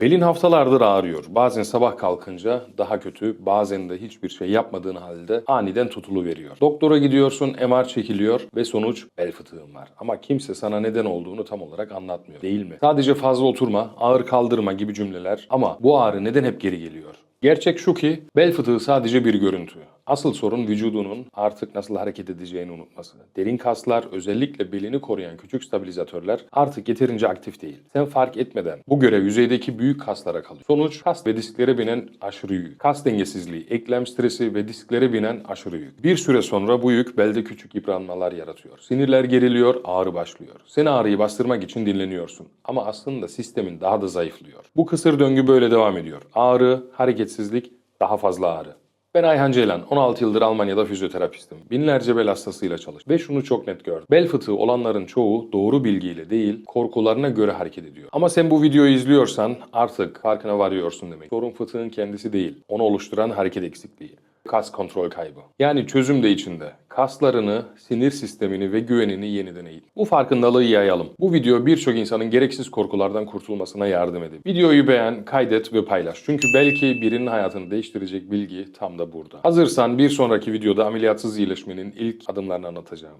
Belin haftalardır ağrıyor. Bazen sabah kalkınca daha kötü, bazen de hiçbir şey yapmadığın halde aniden tutulu veriyor. Doktora gidiyorsun, MR çekiliyor ve sonuç bel fıtığın var. Ama kimse sana neden olduğunu tam olarak anlatmıyor. Değil mi? Sadece fazla oturma, ağır kaldırma gibi cümleler ama bu ağrı neden hep geri geliyor? Gerçek şu ki bel fıtığı sadece bir görüntü. Asıl sorun vücudunun artık nasıl hareket edeceğini unutması. Derin kaslar, özellikle belini koruyan küçük stabilizatörler artık yeterince aktif değil. Sen fark etmeden bu görev yüzeydeki büyük kaslara kalıyor. Sonuç kas ve disklere binen aşırı yük. Kas dengesizliği, eklem stresi ve disklere binen aşırı yük. Bir süre sonra bu yük belde küçük yıpranmalar yaratıyor. Sinirler geriliyor, ağrı başlıyor. Sen ağrıyı bastırmak için dinleniyorsun. Ama aslında sistemin daha da zayıflıyor. Bu kısır döngü böyle devam ediyor. Ağrı, hareketsizlik, daha fazla ağrı. Ben Ayhan Ceylan, 16 yıldır Almanya'da fizyoterapistim. Binlerce bel hastasıyla çalıştım ve şunu çok net gördüm. Bel fıtığı olanların çoğu doğru bilgiyle değil, korkularına göre hareket ediyor. Ama sen bu videoyu izliyorsan artık farkına varıyorsun demek. Sorun fıtığın kendisi değil, onu oluşturan hareket eksikliği. Kas kontrol kaybı. Yani çözüm de içinde. Kaslarını, sinir sistemini ve güvenini yeniden eğit. Bu farkındalığı yayalım. Bu video birçok insanın gereksiz korkulardan kurtulmasına yardım edin. Videoyu beğen, kaydet ve paylaş. Çünkü belki birinin hayatını değiştirecek bilgi tam da burada. Hazırsan bir sonraki videoda ameliyatsız iyileşmenin ilk adımlarını anlatacağım.